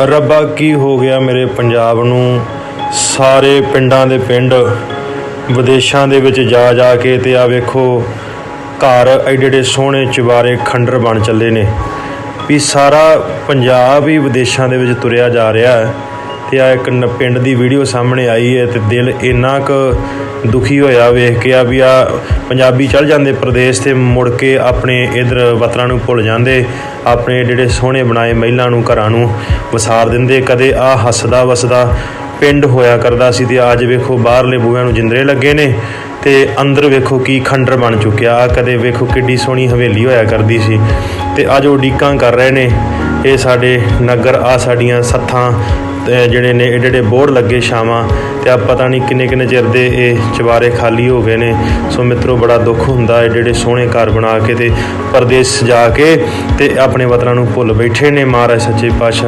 ਰੱਬਾ, ਕੀ ਹੋ ਗਿਆ ਮੇਰੇ ਪੰਜਾਬ ਨੂੰ? ਸਾਰੇ ਪਿੰਡਾਂ ਦੇ ਪਿੰਡ ਵਿਦੇਸ਼ਾਂ ਦੇ ਵਿੱਚ ਜਾ ਜਾ ਕੇ ਤੇ ਆ ਵੇਖੋ, ਘਰ ਐਡੇ ਐਡੇ ਸੋਹਣੇ ਚੁਬਾਰੇ ਖੰਡਰ ਬਣ ਚੱਲੇ ਨੇ ਵੀ ਸਾਰਾ ਪੰਜਾਬ ਹੀ ਵਿਦੇਸ਼ਾਂ ਦੇ ਵਿੱਚ ਤੁਰਿਆ ਜਾ ਰਿਹਾ ਹੈ ਤੇ ਆ ਇੱਕ ਨ- ਪਿੰਡ ਦੀ ਵੀਡੀਓ ਸਾਹਮਣੇ ਆਈ ਹੈ ਤੇ ਦਿਲ ਇੰਨਾ ਕੁ ਦੁਖੀ ਹੋਇਆ ਵੇਖ ਕੇ ਆ ਵੀ ਆ ਪੰਜਾਬੀ ਚਲ ਜਾਂਦੇ ਪ੍ਰਦੇਸ਼ ਤੇ ਮੁੜ ਕੇ ਆਪਣੇ ਇਧਰ ਵਤਨਾਂ ਨੂੰ ਭੁੱਲ ਜਾਂਦੇ, ਆਪਣੇ ਜਿਹੜੇ ਸੋਹਣੇ ਬਣਾਏ ਮਹਿਲਾਂ ਨੂੰ, ਘਰਾਂ ਨੂੰ ਵਸਾਰ ਦਿੰਦੇ, ਕਦੇ ਆ ਹੱਸਦਾ ਵਸਦਾ ਪਿੰਡ ਹੋਇਆ ਕਰਦਾ ਸੀ ਤੇ ਅੱਜ ਵੇਖੋ ਬਾਹਰਲੇ ਬੂਹਿਆਂ ਨੂੰ ਜਿੰਦਰੇ ਲੱਗੇ ਨੇ ਤੇ ਅੰਦਰ ਵੇਖੋ ਕੀ ਖੰਡਰ ਬਣ ਚੁੱਕਿਆ, ਆ ਕਦੇ ਵੇਖੋ ਕਿੱਡੀ ਸੋਹਣੀ ਹਵੇਲੀ ਹੋਇਆ ਕਰਦੀ ਸੀ ਤੇ ਅੱਜ ਉਹ ਡੀਕਾਂ ਕਰ ਰਹੇ ਨੇ, ਇਹ ਸਾਡੇ ਨਗਰ, ਆ ਸਾਡੀਆਂ ਸੱਥਾਂ ਜਿਹੜੇ ਨੇ, ਏਡੇ ਏਡੇ ਬੋਰਡ ਲੱਗੇ ਛਾਵਾਂ ਤੇ ਆ ਪਤਾ ਨਹੀਂ ਕਿੰਨੇ ਕਿੰਨੇ ਚਿਰ ਦੇ ਇਹ ਚਵਾਰੇ ਖਾਲੀ ਹੋ ਗਏ ਨੇ। ਸੋ ਮਿੱਤਰੋ, ਬੜਾ ਦੁੱਖ ਹੁੰਦਾ ਏਡੇ ਏਡੇ ਸੋਹਣੇ ਘਰ ਬਣਾ ਕੇ ਤੇ ਪਰਦੇਸ ਸਜਾ ਕੇ ਤੇ ਆਪਣੇ ਵਤਨਾਂ ਨੂੰ ਭੁੱਲ ਬੈਠੇ ਨੇ ਮਹਾਰਾਜ ਸੱਚੇ ਪਾਤਸ਼ਾਹ